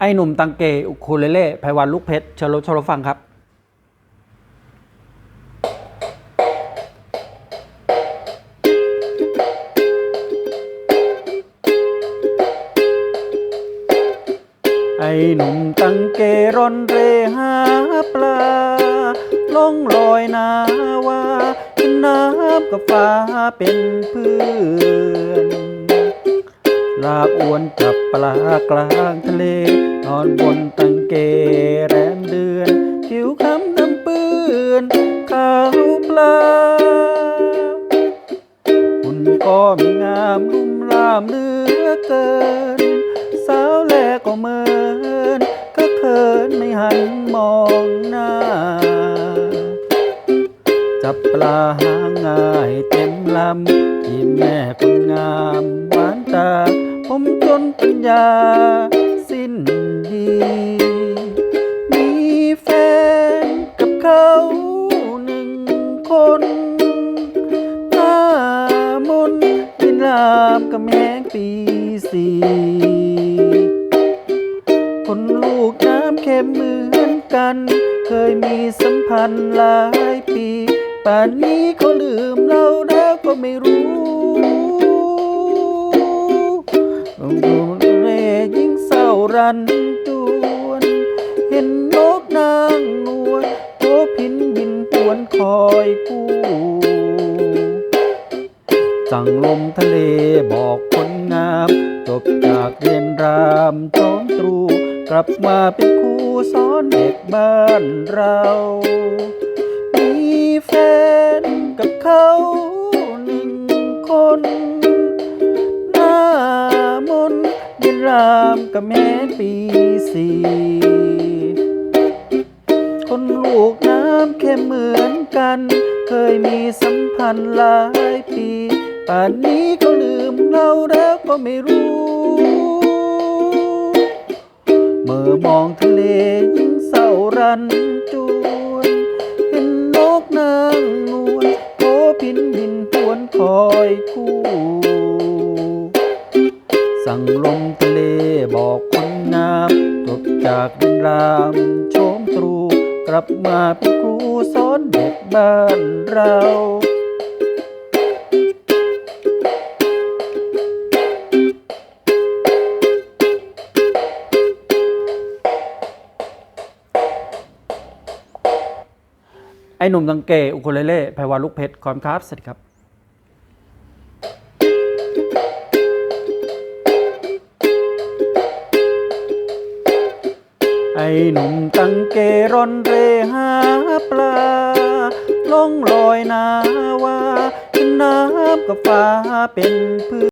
ไอ้หนุ่มตังเกอุคูเลเล่ไพวันลูกเพชรเชญรบชญรบฟังครับไอ้หนุ่มตังเกร่อนเรหาปลาล่องลอยนาวาขึ้นน้ำกับฟ้าเป็นเพื่อน ลากอวนจับปลากลางทะเล นอนบนตังเกแรมเดือน ผิวคำน้ำเปื้อนขาวปลาหุ่นก็มีงามลุ่มลามเลือเกิน สาวแลก็เมินก็เขินไม่หันมองหน้า จับปลาหางง่ายเต็มลำที่แม่คนงามหวานตา ผมจนปัญญา ปีสี่คนลูกน้ำเค็มเหมือนกัน เคยมีสัมพันธ์หลายปี ป่านนี้เขาลืมเราแล้วก็ไม่รู้ลงดูเรยิ่งเศร้ารันจวน เห็นนกนางนวลโผพินบินหวนคอยกู้สั่งลมทะเลบอก บจากเรียนรามจอมตรู กลับมาเป็นครูสอนเด็กบ้านเรา มีแฟนกับเขาหนึ่งคน หน้ามนเรียนรามกับแม่ปีสี่คนลูกน้ำแค่เหมือนกัน เคยมีสัมพันธ์หลายปีป่านนี้เขาลืมเราแล้วก็ไม่รู้ เมื่อมองทะเลยิ่งเศร้ารันจวนเห็นนกนางนวลโผพินบินหวนคอยคู่ สั่งลมทะเลบอกคนงามจบจากดินรามโชมตรู กลับมาเป็นครูสอนเด็กบ้านเรา ไอ้หนุ่มตังเกอุคุเลเล่ไพวันลูกเพชรขอบคุณครับสวัสดีครับไอ้หนุ่มตังเกร่อนเรหาปลาล่องลอยนาวานน้ำกับฟ้าเป็นพื่อน